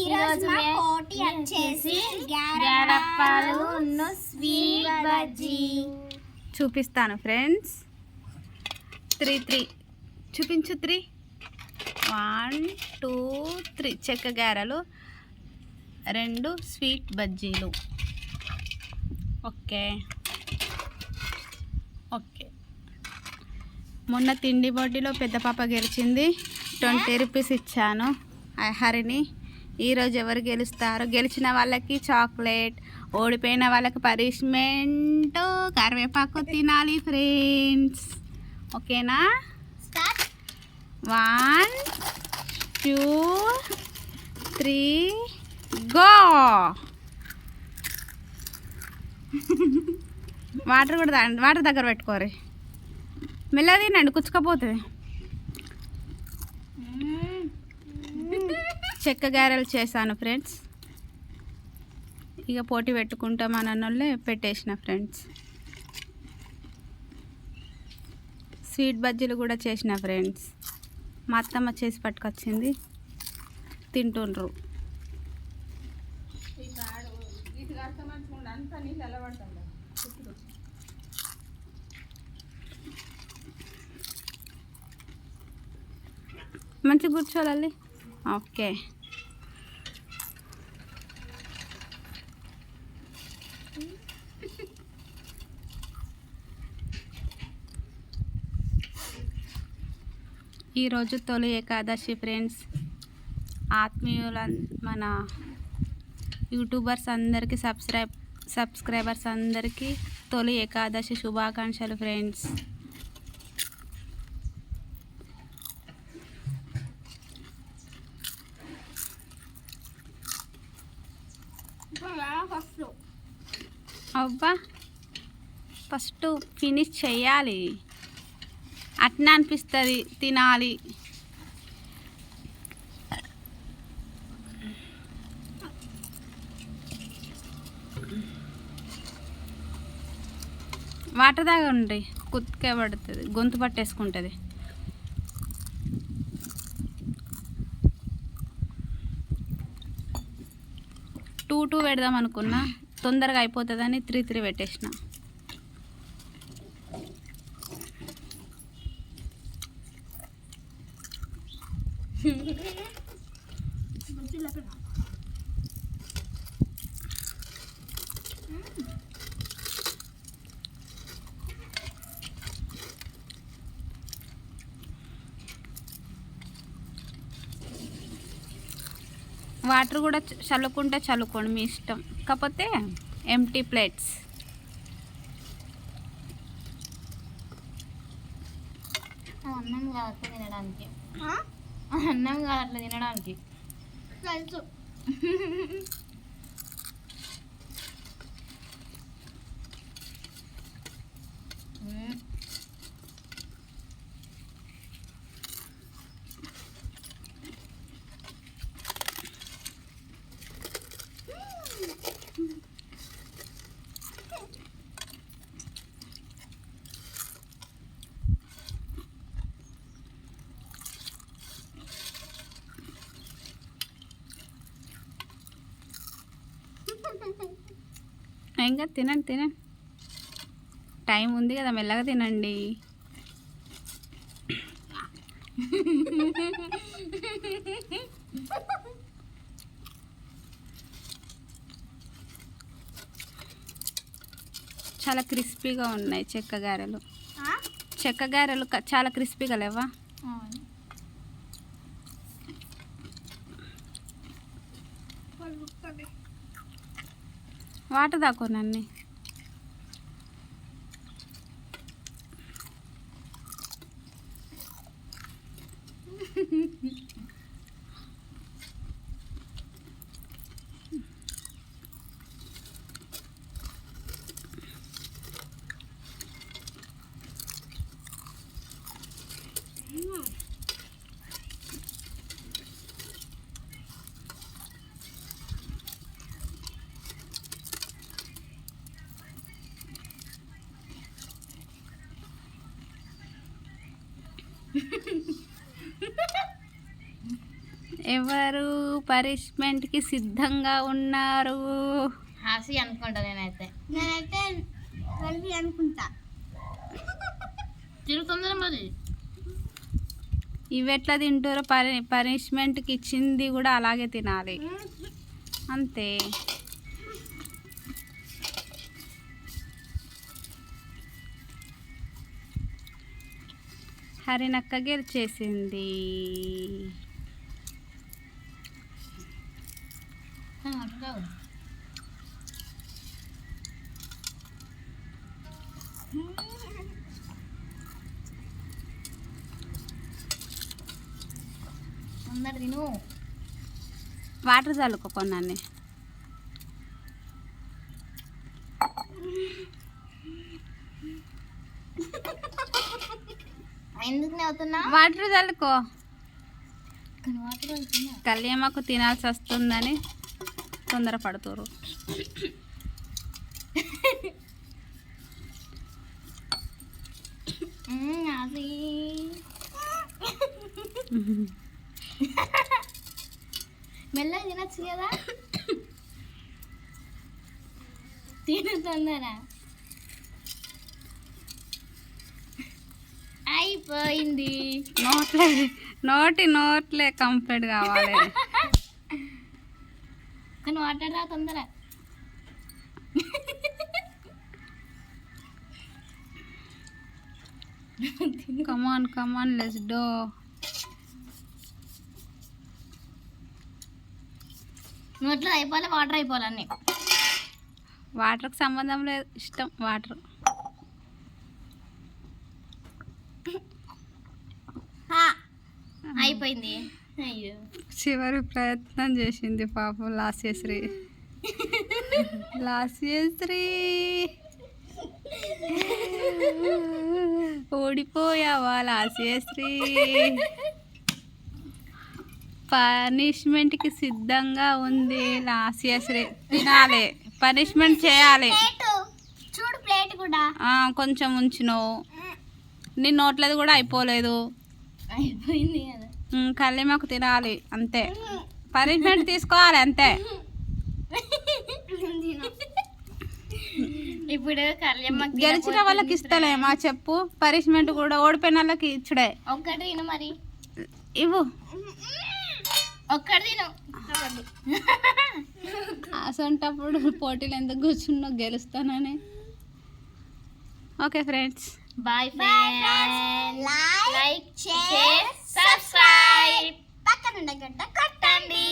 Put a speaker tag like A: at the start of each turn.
A: ఈరోజు
B: మా పోటీ వచ్చేసి
A: గ్యారప్పాలు స్వీట్ బజ్జీ
C: చూపిస్తాను ఫ్రెండ్స్. Three three. చూపించు త్రీ. One two three. చెక్క గారెలు రెండు స్వీట్ బజ్జీలు. ఓకే. ఓకే. మొన్న తిండి బొడ్డిలో పెద్ద పాప గెలిచింది. ట్వంటీ రూపీస్ ఇచ్చాను. హరిని. ఈరోజు ఎవరు గెలుస్తారో గెలిచిన వాళ్ళకి చాక్లెట్ ఓడిపోయిన వాళ్ళకి పనిష్మెంట్ కరివేపాకు తినాలి ఫ్రెండ్స్. ఓకేనా? One two three go. Water కూడా వాటర్ దగ్గర పెట్టుకోరు మెల్లగా తినండి కుచ్చుకపోతుంది. చెక్క గారెలు చేశాను ఫ్రెండ్స్. ఇక పోటీ పెట్టుకుంటాం అని అన్నోళ్ళే పెట్టేసిన ఫ్రెండ్స్. స్వీట్ బజ్జీలు కూడా చేసిన ఫ్రెండ్స్. మా అత్తమ్మ చేసి పట్టుకొచ్చింది. తింటుండ్రు. మంచిగా కూర్చోవాలి ఓకే ఈరోజు తొలి ఏకాదశి ఫ్రెండ్స్ ఆత్మీయుల మన యూట్యూబర్స్ అందరికీ సబ్స్క్రైబ్ సబ్స్క్రైబర్స్ అందరికీ తొలి ఏకాదశి శుభాకాంక్షలు ఫ్రెండ్స్
B: ఫస్ట్.
C: అబ్బా ఫస్ట్ ఫినిష్ చేయాలి అట్లా అనిపిస్తుంది తినాలి. వాటర్ తాగండి. కుత్కే పడుతుంది గొంతు పట్టేసుకుంటుంది. టూ టూ పెడదాం అనుకున్నా తొందరగా అయిపోతుందని త్రీ త్రీ పెట్టేసిన. వాటర్ కూడా చల్లుకుంటే చల్లుకోండి మీ ఇష్టం. కాకపోతే ఎంటీ ప్లేట్స్
A: అన్నం కాదు తినడానికి. అన్నం కాదు అట్లా తినడానికి
B: తెలుసు.
C: ఇంకా తినండి తినండి. టైం ఉంది కదా మెల్లగా తినండి. చాలా క్రిస్పీగా ఉన్నాయి చెక్క గారెలు. చెక్క గారెలు చాలా క్రిస్పీగా లేవా?
A: वाट
C: दाखवणार नाही. ఎవరు పనిష్మెంట్కి సిద్ధంగా ఉన్నారు?
A: హాసి అనుకుంటా నేనైతే.
B: నేనైతే కలిపి అనుకుంటా.
A: తిరుగుతుందా మరి.
C: ఇవి ఎట్లా తింటారో పని పనిష్మెంట్కి ఇచ్చింది కూడా అలాగే తినాలి. అంతే. హరినక్క గెలిచేసింది.
A: అందరు తిను
C: వాటర్ చల్లుకో కొన్నాన్ని
A: ఎందుకు నవ్వుతున్నా?
C: వాటర్ చల్లుకో. కళ్యామకు తినాల్సి వస్తుందని తొందరపడుతురు
A: అది. మెల్లగా తినచ్చు కదా? తిను తొందర. అయిపోయింది.
C: నోట్లే నోటి నోట్లే కంప్లీట్ కావాలి.
A: కానీ వాటర్ రా తొందర
C: కమాన్ కమాన్ లెస్ డో
A: నోట్లో అయిపోవాలి? వాటర్ అయిపోవాలి అన్నీ.
C: వాటర్కి సంబంధం లేదు. ఇష్టం వాటర్
A: అయిపోయింది.
C: చివరి ప్రయత్నం చేసింది పాపం లాస్యశ్రీ. లాస్యశ్రీ. ఓడిపోయావా లాస్యశ్రీ. పనిష్మెంట్కి సిద్ధంగా ఉంది లాస్యశ్రీ. తినాలి. పనిష్మెంట్ చేయాలి.
B: ప్లేట్. చూడు ప్లేట్ కూడా.
C: ఆ, కొంచెం ఉంచినావు నీ నోట్లది కూడా అయిపోలేదు.
A: అయిపోయింది కదా.
C: ఉమ్, కళ్ళెమ్మకు తినాలి అంతే. పనిష్మెంట్ తీసుకోవాలి అంతే.
A: ఇప్పుడు
C: గెలిచిన వాళ్ళకి ఇస్తలేమా చెప్పు? పనిష్మెంట్ కూడా ఓడిపోయిన వాళ్ళకి ఇచ్చుడే.
A: ఒక్కటి తిను మరి.
C: ఇవ్వు.
A: ఒక్కటి తిను.
C: అసంటప్పుడు పోటీలు ఎందుకు కూర్చున్నావు? గెలుస్తానని.
A: Okay friends.
B: Bye
A: friends
B: like
A: share subscribe
B: పక్కన గడ్డ కొట్టండి.